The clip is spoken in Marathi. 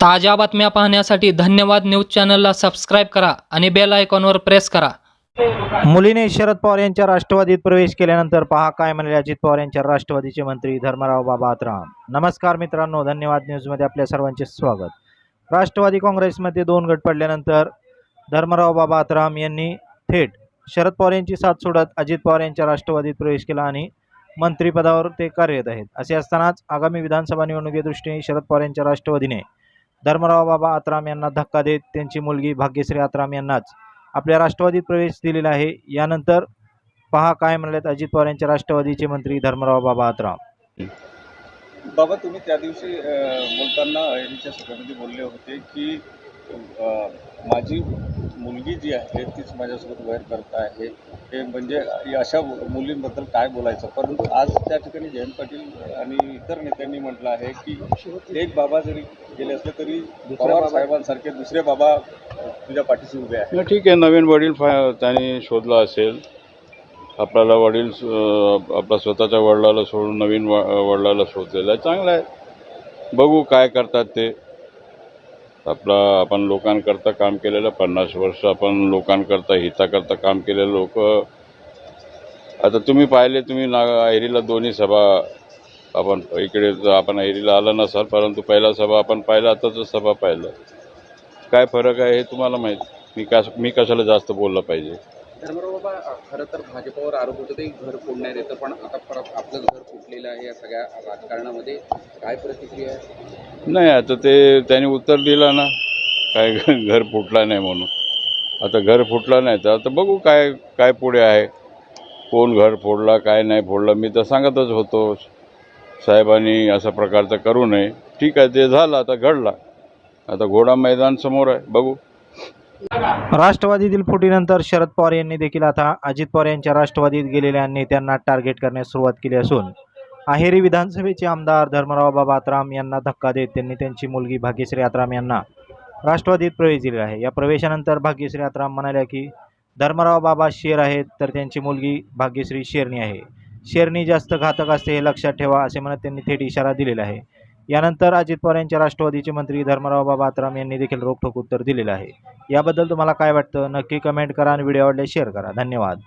ताज्या बातम्या पाहण्यासाठी धन्यवाद न्यूज चॅनलला सबस्क्राईब करा आणि बेल आयकॉनवर प्रेस करा. मुलीने शरद पवार यांच्या राष्ट्रवादीत प्रवेश केल्यानंतर पहा काय म्हणाले अजित पवार यांच्या राष्ट्रवादीचे मंत्री धर्मराव बाबा आत्राम. नमस्कार मित्रांनो धन्यवाद न्यूजमध्ये आपल्या सर्वांचे स्वागत. राष्ट्रवादी काँग्रेसमध्ये दोन गट पडल्यानंतर धर्मराव बाबा आत्राम यांनी थेट शरद पवार यांची साथ सोडत अजित पवार यांच्या राष्ट्रवादीत प्रवेश केला आणि मंत्रिपदावर ते कार्यरत आहेत. असे असतानाच आगामी विधानसभा निवडणुकीदृष्टीने शरद पवार यांच्या राष्ट्रवादीने धर्मराव बाबा आत्राम यांना धक्का देत त्यांची मुलगी भाग्यश्री आत्राम यांनाच आपल्या राष्ट्रवादीत प्रवेश दिलेला आहे. यानंतर पहा काय म्हणालेत अजित पवार यांच्या राष्ट्रवादीचे मंत्री धर्मराव बाबा आत्राम. बाबा तुम्ही त्या दिवशी बोलताना सभेमध्ये बोलले होते की माझी मुलगी जी आहे तीच माझ्यासोबत वैर करत आहे. हे म्हणजे अशा मुलींबद्दल काय बोलायचं? परंतु आज त्या ठिकाणी जयंत पाटील आणि इतर नेत्यांनी म्हटलं आहे की एक बाबा जरी गेले असले तरी पवार साहेबांसारखे दुसरे बाबा तुझ्या पाठीशी उभे आहेत. ठीक आहे नवीन वडील फा त्यांनी शोधला असेल. आपल्याला वडील आपल्या स्वतःच्या वडिलाला सोडून नवीन व वडिलाला शोधलेलं आहे. चांगलं आहे. बघू काय करतात ते. आपला आपण लोकांकरता काम केलेलं पन्नास वर्ष आपण लोकांकरता हिताकरता काम केलेलं लोक. आता तुम्ही पाहिले तुम्ही ना अहिरीला दोन्ही सभा आपण इकडे आपण अहिरीला आला नसाल परंतु पहिला सभा आपण पाहिला आताच सभा पाहिलं. काय फरक आहे हे तुम्हाला माहीत? मी कस मी कशाला जास्त बोललं पाहिजे? धर्मराव बाबा खरं तर भाजपावर आरोप होतो ते घर फोडण्यात येतं पण आता परत आपलं घर फुटलेलं आहे या सगळ्या राजकारणामध्ये. काय प्रतिक्रिया आहे? नाही आता ते त्यांनी उत्तर दिलं ना काय घर फुटला नाही म्हणून. आता घर फुटला नाही तर आता बघू काय काय पुढे आहे. कोण घर फोडला काय नाही फोडला मी तर सांगतच होतो. साहेबांनी अशा प्रकारचं करू नये. ठीक आहे ते झालं आता घडला. आता घोडा मैदान समोर आहे बघू. राष्ट्रवादीतील फुटीनंतर शरद पवार यांनी देखील आता अजित पवार यांच्या राष्ट्रवादीत गेलेल्या नेत्यांना टार्गेट करण्यास सुरुवात केली असून अहेरी विधानसभेचे आमदार धर्मराव बाबा आत्राम यांना धक्का देत त्यांनी त्यांची मुलगी भाग्यश्री आत्राम यांना राष्ट्रवादीत प्रवेश दिला आहे. या प्रवेशानंतर भाग्यश्री आत्राम म्हणाल्या की धर्मराव बाबा शेर आहेत तर त्यांची मुलगी भाग्यश्री शेरणी आहे. शेरणी जास्त घातक असते हे लक्षात ठेवा असे म्हणत त्यांनी थेट इशारा दिलेला आहे. यानंतर अजित पवार यांच्या राष्ट्रवादीचे मंत्री धर्मराव बाबा आत्राम यांनी देखील रोखठोक उत्तर दिलेलं आहे. याबद्दल तुम्हाला काय वाटतं? नक्की कमेंट करा आणि व्हिडिओ आवडल्यास शेअर करा. धन्यवाद.